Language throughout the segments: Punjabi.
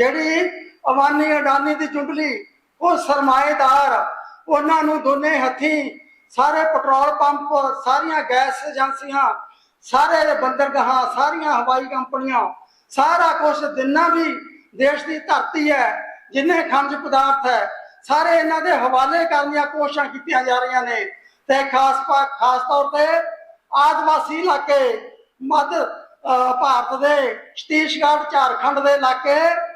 ਜਿਹੜੀ ਅਵਾਨੀ ਅਡਾਨੀ ਦੀ ਚੁੰਡਲੀ, ਉਹ ਸਰਮਾਏਦਾਰ, ਉਹਨਾਂ ਨੂੰ ਦੋਨੇ ਹੱਥੀ ਸਾਰੇ ਪੈਟਰੋਲ ਪੰਪ, ਸਾਰੀਆਂ ਗੈਸ ਏਜੰਸੀਆਂ, ਸਾਰੇ ਬੰਦਰਗਾਹਾਂ, ਸਾਰੀਆਂ ਹਵਾਈ ਕੰਪਨੀਆਂ, ਸਾਰਾ ਕੁਝ ਜਿੰਨਾ ਵੀ ਦੇਸ਼ ਦੀ ਧਰਤੀ ਹੈ, ਜਿੰਨੇ ਖਣਜ ਪਦਾਰਥ ਹੈ, ਸਾਰੇ ਇਹਨਾਂ ਦੇ ਹਵਾਲੇ ਕਰਨ ਦੀਆਂ ਕੋਸ਼ਿਸ਼ਾਂ ਕੀਤੀਆਂ ਜਾ ਰਹੀਆਂ ਨੇ। ਤੇ ਖਾਸ ਪਾ- ਖਾਸ ਤੌਰ ਤੇ ਆਦਿਵਾਸੀ ਇਲਾਕੇ, ਮੱਧ ਭਾਰਤ ਦੇ, ਛਤੀਸਗੜ੍ਹ, ਝਾਰਖੰਡ ਦੇ ਇਲਾਕੇ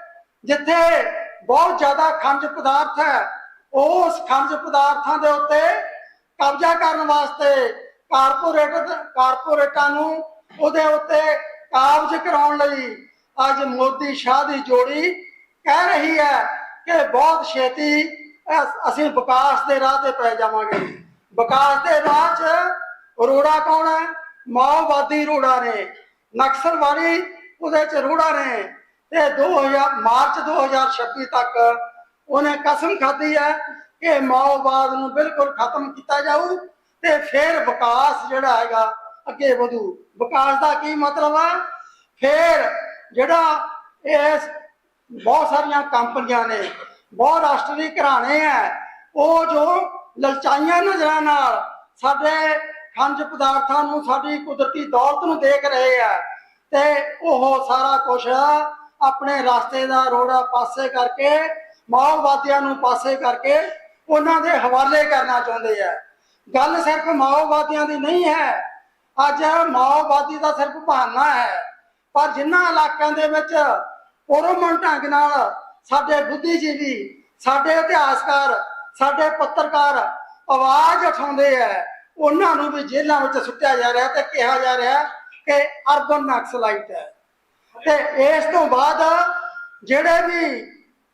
ਜਿੱਥੇ ਬਹੁਤ ਜ਼ਿਆਦਾ ਖਣਜ ਪਦਾਰਥ ਹੈ, ਉਸ ਖਣਜ ਪਦਾਰਥਾਂ ਦੇ ਉੱਤੇ ਕਬਜ਼ਾ ਕਰਨ ਵਾਸਤੇ ਕਾਰਪੋਰੇਟ ਕਾਰਪੋਰੇਟਾਂ ਨੂੰ ਉਹਦੇ ਉੱਤੇ ਕਾਬਜ਼ ਕਰਾਉਣ ਲਈ ਅੱਜ ਮੋਦੀ ਸ਼ਾਹ ਦੀ ਜੋੜੀ ਕਹਿ ਰਹੀ ਹੈ ਕਿ ਬਹੁਤ ਛੇਤੀ ਅਸੀਂ ਵਿਕਾਸ ਦੇ ਰਾਹ ਤੇ ਪੈ ਜਾਵਾਂਗੇ। ਵਿਕਾਸ ਦੇ ਰਾਹ 'ਚ ਰੋੜਾ ਕੌਣ ਹੈ? ਮਾਓਵਾਦੀ ਰੋੜਾ ਨੇ। ਨਕਸਲਵਾਦੀ ਉਹਦੇ 'ਚ ਰੋੜਾ ਨੇ। ਤੇ 2000 ਮਾਰਚ 2026 ਤੱਕ ਉਹਨੇ ਕਸਮ ਖਾਧੀ ਹੈ ਕਿ ਮਾਓਵਾਦ ਨੂੰ ਬਿਲਕੁਲ ਖਤਮ ਕੀਤਾ ਜਾਊ ਤੇ ਫਿਰ ਵਿਕਾਸ ਜਿਹੜਾ ਹੈਗਾ ਅੱਗੇ ਵਧੂ। ਵਿਕਾਸ ਦਾ ਕੀ ਮਤਲਬ ਹੈ ਫਿਰ ਜਿਹੜਾ ਇਸ ਬਹੁਤ ਸਾਰੀਆਂ ਕੰਪਨੀਆਂ ਨੇ, ਬਹੁਤ ਰਾਸ਼ਟਰੀ ਘਰਾਣੇ ਹੈ, ਉਹ ਜੋ ਲਲਚਾਈਆਂ ਨਜ਼ਰਾਂ ਨਾਲ ਸਾਡੇ ਖੰਜ ਪਦਾਰਥਾਂ ਨੂੰ, ਸਾਡੀ ਕੁਦਰਤੀ ਦੌਲਤ ਨੂੰ ਦੇਖ ਰਹੇ ਆ ਤੇ ਉਹ ਸਾਰਾ ਕੁਝ ਆਪਣੇ ਰਸਤੇ ਦਾ ਰੋੜਾ ਪਾਸੇ ਕਰਕੇ, ਮਾਓਵਾਦੀਆਂ ਨੂੰ ਪਾਸੇ ਕਰਕੇ ਉਹਨਾਂ ਦੇ ਹਵਾਲੇ ਕਰਨਾ ਚਾਹੁੰਦੇ ਆ। ਗੱਲ ਸਿਰਫ ਮਾਓਵਾਦੀਆਂ ਦੀ ਨਹੀਂ ਹੈ। ਅੱਜ ਮਾਓਵਾਦੀ ਦਾ ਸਿਰਫ ਬਹਾਨਾ ਹੈ। ਪਰ ਜਿਨ੍ਹਾਂ ਇਲਾਕਿਆਂ ਦੇ ਵਿੱਚ ਪੁਰਮਨ ਢੰਗ ਨਾਲ ਸਾਡੇ ਬੁੱਧੀਜੀਵੀ, ਸਾਡੇ ਇਤਿਹਾਸਕਾਰ, ਸਾਡੇ ਪੱਤਰਕਾਰ ਆਵਾਜ਼ ਉਠਾਉਂਦੇ ਆ, ਉਹਨਾਂ ਨੂੰ ਵੀ ਜੇਲ੍ਹਾਂ ਵਿੱਚ ਸੁੱਟਿਆ ਜਾ ਰਿਹਾ ਤੇ ਕਿਹਾ ਜਾ ਰਿਹਾ ਕਿ ਅਰਬਨ ਨਕਸਲਾਈਟ ਹੈ। ਤੇ ਇਸ ਤੋਂ ਬਾਅਦ ਜਿਹੜੇ ਵੀ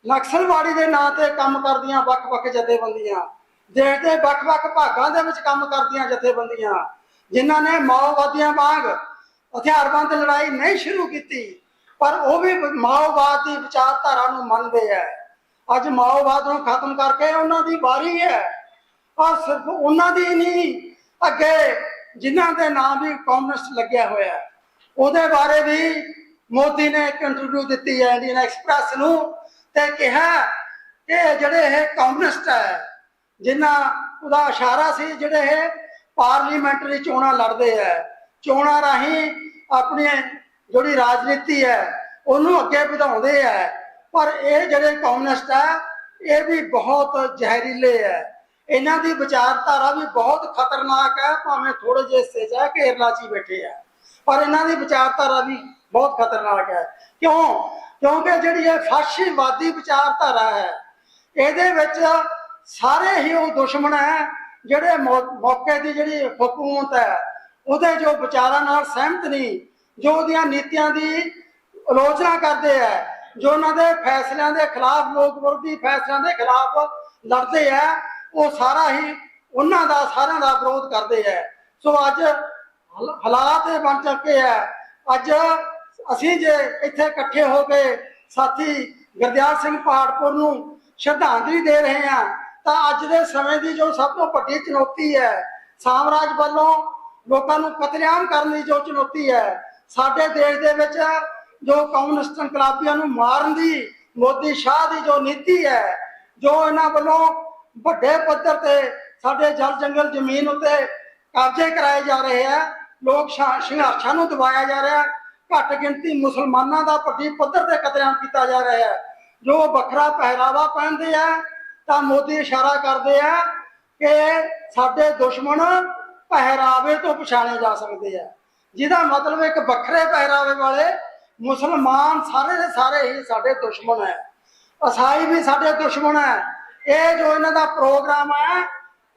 ਨਕਸਲਵਾੜੀ ਦੇ ਨਾਂ ਤੇ ਕੰਮ ਕਰਦੀਆਂ ਵੱਖ-ਵੱਖ ਜਥੇਬੰਦੀਆਂ ਦੇਸ਼ ਦੇ ਵੱਖ-ਵੱਖ ਭਾਗਾਂ ਦੇ ਵਿੱਚ ਕੰਮ ਕਰਦੀਆਂ ਜਥੇਬੰਦੀਆਂ, ਜਿਨ੍ਹਾਂ ਨੇ ਮਾਓਵਾਦੀਆਂ ਵਾਂਗ ਹਥਿਆਰਬੰਦ ਲੜਾਈ ਨਹੀਂ ਸ਼ੁਰੂ ਕੀਤੀ, ਪਰ ਉਹ ਵੀ ਮਾਓਵਾਦ ਦੀ ਵਿਚਾਰਧਾਰਾ ਨੂੰ ਮੰਨਦੇ ਆ ਅੱਜ ਮਾਓਵਾਦ ਨੂੰ ਖਤਮ ਕਰਕੇ ਉਹਨਾਂ ਦੀ ਵਾਰੀ ਹੈ ਔਰ ਸਿਰਫ ਉਹਨਾਂ ਦੀ ਨਹੀਂ, ਅੱਗੇ ਜਿਨ੍ਹਾਂ ਦੇ ਨਾਮ ਵੀ ਕਮਿਊਨਿਸਟ ਲੱਗਿਆ ਹੋਇਆ। ਹੈ ਉਹਦੇ ਬਾਰੇ ਵੀ ਮੋਦੀ ਨੇ ਇੱਕ ਇੰਟਰਵਿਊ ਦਿੱਤੀ ਹੈ ਇੰਡੀਅਨ ਐਕਸਪ੍ਰੈਸ ਨੂੰ ਤੇ ਕਿਹਾ ਕਿ ਜਿਹੜੇ ਇਹ ਕਮਿਊਨਿਸਟ ਹੈ ਜਿਨ੍ਹਾਂ ਉਹਦਾ ਇਸ਼ਾਰਾ ਸੀ ਜਿਹੜੇ ਇਹ ਪਾਰਲੀਮੈਂਟਰੀ ਚੋਣਾਂ ਲੜਦੇ ਹੈ, ਚੋਣਾਂ ਰਾਹੀਂ ਆਪਣੀ ਜਿਹੜੀ ਰਾਜਨੀਤੀ ਹੈ ਉਹਨੂੰ ਅੱਗੇ ਵਧਾਉਂਦੇ ਹੈ, ਪਰ ਇਹ ਜਿਹੜੇ ਕਮਿਊਨਿਸਟ ਹੈ, ਇਹ ਵੀ ਬਹੁਤ ਜ਼ਹਿਰੀਲੇ ਹੈ। ਇਹਨਾਂ ਦੀ ਵਿਚਾਰਧਾਰਾ ਵੀ ਬਹੁਤ ਖਤਰਨਾਕ ਹੈ, ਭਾਵੇਂ ਥੋੜੇ ਜਿਹੇ ਹਿੱਸੇ 'ਚ ਹੈ, ਕੇਰਲਾ 'ਚ ਬੈਠੇ ਆ ਪਰ ਇਹਨਾਂ ਦੀ ਵਿਚਾਰਧਾਰਾ ਵੀ ਬਹੁਤ ਖਤਰਨਾਕ ਹੈ। ਕਿਉਂ? ਕਿਉਂਕਿ ਜਿਹੜੀ ਇਹ ਫਾਸ਼ੀਵਾਦੀ ਵਿਚਾਰਧਾਰਾ ਹੈ, ਇਹਦੇ ਵਿੱਚ ਸਾਰੇ ਹੀ ਉਹ ਦੁਸ਼ਮਣ ਹੈ, ਜਿਹੜੇ ਮੌਕੇ ਦੀ ਜਿਹੜੀ ਹਕੂਮਤ ਹੈ, ਉਹਦੇ ਜੋ ਵਿਚਾਰਾਂ ਨਾਲ ਸਹਿਮਤ ਨਹੀਂ, ਜੋ ਉਹਦੀਆਂ ਨੀਤੀਆਂ ਦੀ ਆਲੋਚਨਾ ਕਰਦੇ ਹੈ, ਜੋ ਉਹਨਾਂ ਦੇ ਫੈਸਲਿਆਂ ਦੇ ਖਿਲਾਫ ਲੋਕ ਵਿਰੋਧੀ ਫੈਸਲਿਆਂ ਦੇ ਖਿਲਾਫ ਲੜਦੇ ਆ ਉਹ ਸਾਰਾ ਹੀ ਉਹਨਾਂ ਦਾ, ਸਾਰਿਆਂ ਦਾ ਵਿਰੋਧ ਕਰਦੇ ਆ ਸੋ ਅੱਜ ਹਾਲਾਤ ਇਹ ਬਣ ਚੁੱਕੇ ਆ ਅੱਜ ਅਸੀਂ ਜੇ ਇੱਥੇ ਇਕੱਠੇ ਹੋ ਕੇ ਸਾਥੀ ਗੁਰਦਿਆਲ ਸਿੰਘ ਪਹਾੜਪੁਰ ਨੂੰ ਸ਼ਰਧਾਂਜਲੀ ਦੇ ਰਹੇ ਹਾਂ, ਤਾਂ ਅੱਜ ਦੇ ਸਮੇਂ ਦੀ ਜੋ ਸਭ ਤੋਂ ਵੱਡੀ ਚੁਣੌਤੀ ਹੈ, ਸਾਮਰਾਜ ਵੱਲੋਂ ਲੋਕਾਂ ਨੂੰ ਕਤਲੇਆਮ ਕਰਨ ਦੀ ਜੋ ਚੁਣੌਤੀ ਹੈ, ਸਾਡੇ ਦੇਸ਼ ਦੇ ਵਿੱਚ ਜੋ ਕਮਿਊਨਿਸਟ ਇਨਕਲਾਬੀਆਂ ਨੂੰ ਮਾਰਨ ਦੀ ਮੋਦੀ ਸ਼ਾਹ ਦੀ ਜੋ ਨੀਤੀ ਹੈ, ਜੋ ਇਹਨਾਂ ਵੱਲੋਂ ਵੱਡੇ ਪੱਧਰ ਤੇ ਸਾਡੇ ਜਲ ਜੰਗਲ ਜ਼ਮੀਨ ਉੱਤੇ ਕਬਜ਼ੇ ਕਰਾਏ ਜਾ ਰਹੇ ਆ, ਲੋਕ ਸੰਘਰਸ਼ਾਂ ਨੂੰ ਦਬਾਇਆ ਜਾ ਰਿਹਾ ਘੱਟ ਗਿਣਤੀ ਮੁਸਲਮਾਨਾਂ ਦਾ ਵੱਡੀ ਪੱਧਰ ਤੇ ਕਤਲੇਆਮ ਕੀਤਾ ਜਾ ਰਿਹਾ ਹੈ। ਜੋ ਵੱਖਰਾ ਪਹਿਰਾਵਾ ਪਹਿਨਦੇ ਆ, ਤਾਂ ਮੋਦੀ ਇਸ਼ਾਰਾ ਕਰਦੇ ਆ ਕਿ ਸਾਡੇ ਦੁਸ਼ਮਣ ਪਹਿਰਾਵੇ ਤੋਂ ਪਛਾਣੇ ਜਾ ਸਕਦੇ ਆ। ਜਿਹਦਾ ਮਤਲਬ ਇੱਕ ਵੱਖਰੇ ਪਹਿਰਾਵੇ ਵਾਲੇ ਮੁਸਲਮਾਨ ਸਾਰੇ ਦੇ ਸਾਰੇ ਹੀ ਸਾਡੇ ਦੁਸ਼ਮਣ ਹੈ। ਅਸਾਈ ਵੀ ਸਾਡੇ ਦੁਸ਼ਮਣ ਹੈ। ਇਹ ਜੋ ਇਹਨਾਂ ਦਾ ਪ੍ਰੋਗਰਾਮ ਹੈ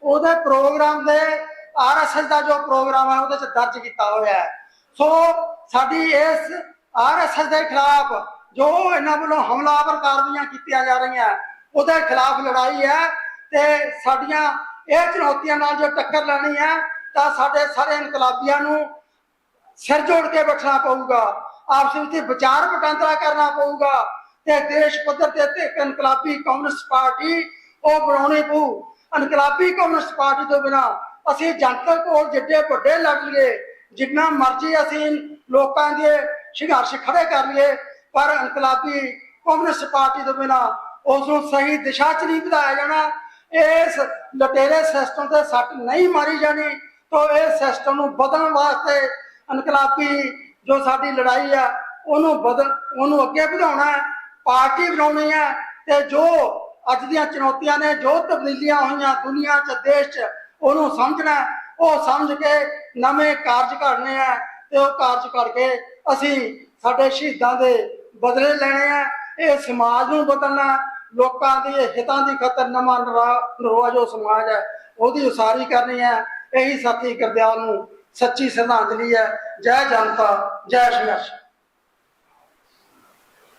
ਉਹਦੇ ਪ੍ਰੋਗਰਾਮ ਦੇ ਆਰਐਸਐਸ ਦਾ ਜੋ ਪ੍ਰੋਗਰਾਮ ਹੈ ਉਹਦੇ ਚ ਦਰਜ ਕੀਤਾ ਹੋਇਆ ਹੈ। ਸੋ ਸਾਡੀ ਇਸ ਆਰਐਸਐਸ ਦੇ ਖਿਲਾਫ ਜੋ ਇਹਨਾਂ ਵੱਲੋਂ ਹਮਲਾਵਰ ਕਾਰਵਾਈਆਂ ਕੀਤੀਆਂ ਜਾ ਰਹੀਆਂ, ਉਹਦੇ ਖਿਲਾਫ ਲੜਾਈ ਹੈ ਤੇ ਸਾਡੀਆਂ ਇਹ ਚੁਣੌਤੀਆਂ ਨਾਲ ਜੋ ਟੱਕਰ ਲੈਣੀ ਹੈ, ਤਾਂ ਸਾਡੇ ਸਾਰੇ ਇਨਕਲਾਬੀਆਂ ਨੂੰ ਸਿਰ ਜੋੜ ਕੇ ਬੈਠਣਾ ਪਊਗਾ, ਆਪਸ ਵਿੱਚ ਵਿਚਾਰ ਵਟਾਂਦਰਾ ਕਰਨਾ ਪਊਗਾ ਤੇ ਦੇਸ਼ ਪੱਧਰ ਤੇ ਤੇ ਇਨਕਲਾਬੀ ਕਮਿਊਨਿਸਟ ਪਾਰਟੀ ਉਹ ਬਣਾਉਣੀ ਪਊ। ਇਨਕਲਾਬੀ ਕਮਿਊਨਿਸਟ ਪਾਰਟੀ ਤੋਂ ਬਿਨਾ ਅਸੀਂ ਜਨਤਕ ਕੋਲ ਜਿੱਡੇ ਵੱਡੇ ਲੱਗ ਲਈਏ ਜਿੰਨਾ ਮਰਜ਼ੀ ਅਸੀਂ ਲੋਕਾਂ ਦੇ ਸੰਘਰਸ਼ ਖੜੇ ਕਰ ਲਈਏ, ਪਰ ਇਨਕਲਾਬੀ ਕਮਿਊਨਿਸਟ ਪਾਰਟੀ ਤੋਂ ਬਿਨਾ ਉਸ ਨੂੰ ਸਹੀ ਦਿਸ਼ਾ 'ਚ ਨਹੀਂ ਵਧਾਇਆ ਜਾਣਾ। ਇਸ ਲਟੇਰੇ ਸਿਸਟਮ ਤੇ ਸੱਟ ਨਹੀਂ ਮਾਰੀ ਜਾਣੀ ਤਾਂ ਇਸ ਸਿਸਟਮ ਨੂੰ ਬਦਲਣ ਵਾਸਤੇ ਇਨਕਲਾਬੀ ਜੋ ਸਾਡੀ ਲੜਾਈ ਆ, ਉਹਨੂੰ ਬਦਲ, ਉਹਨੂੰ ਅੱਗੇ ਵਧਾਉਣਾ ਪਾਰਟੀ ਬਣਾਉਣੀ ਹੈ ਤੇ ਜੋ ਅੱਜ ਦੀਆਂ ਚੁਣੌਤੀਆਂ ਨੇ, ਜੋ ਤਬਦੀਲੀਆਂ ਹੋਈਆਂ ਦੁਨੀਆ 'ਚ, ਦੇਸ਼ 'ਚ, ਉਹਨੂੰ ਸਮਝਣਾ ਉਹ ਸਮਝ ਕੇ ਨਵੇਂ ਕਾਰਜ ਕਰਨੇ ਆ। ਤੇ ਉਹ ਕਾਰਜ ਕਰਕੇ ਅਸੀਂ ਸਾਡੇ ਸ਼ਹੀਦਾਂ ਦੇ ਬਦਲੇ ਲੈਣੇ ਆ। ਇਹ ਸਮਾਜ ਨੂੰ ਬਦਲਣਾ, ਲੋਕਾਂ ਦੇ ਹਿੱਤਾਂ ਦੀ ਖਾਤਰ ਨਵਾਂ ਨਰਾ- ਨਰੋਆ ਜੋ ਸਮਾਜ ਹੈ, ਉਹਦੀ ਉਸਾਰੀ ਕਰਨੀ ਹੈ। ਇਹੀ ਸਾਥੀ ਗੁਰਦਿਆਲ ਨੂੰ ਸੱਚੀ ਸ਼ਰਧਾਂਜਲੀ ਹੈ। ਜੈ ਜਨਤਾ, ਜੈ ਸੰਘਰਸ਼।